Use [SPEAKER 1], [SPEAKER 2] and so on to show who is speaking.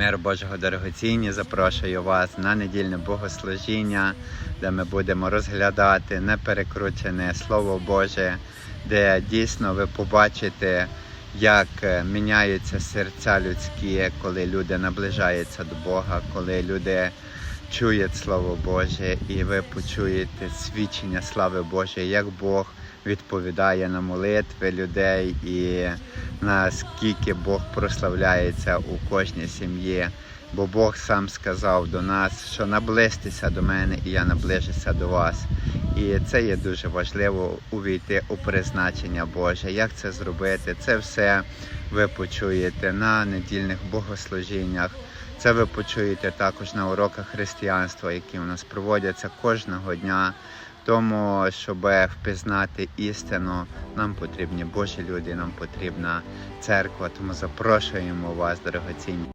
[SPEAKER 1] Мир Божого дорогоцінні, запрошую вас на недільне богослужіння, де ми будемо розглядати неперекручене Слово Боже, де дійсно ви побачите, як е, міняються серця людські, коли люди наближаються до Бога, коли люди чують Слово Боже, і ви почуєте свідчення слави Божої, як Бог відповідає на молитви людей і наскільки Бог прославляється у кожній сім'ї. Бо Бог сам сказав до нас, що наблизьтеся до мене, і я наближуся до вас. І це є дуже важливо увійти у призначення Боже. Як це зробити? Це все ви почуєте на недільних богослужіннях. Це ви почуєте також на уроках християнства, які у нас проводяться кожного дня. Тому, щоб впізнати істину, нам потрібні Божі люди, нам потрібна церква. Тому запрошуємо вас, дорогоцінні.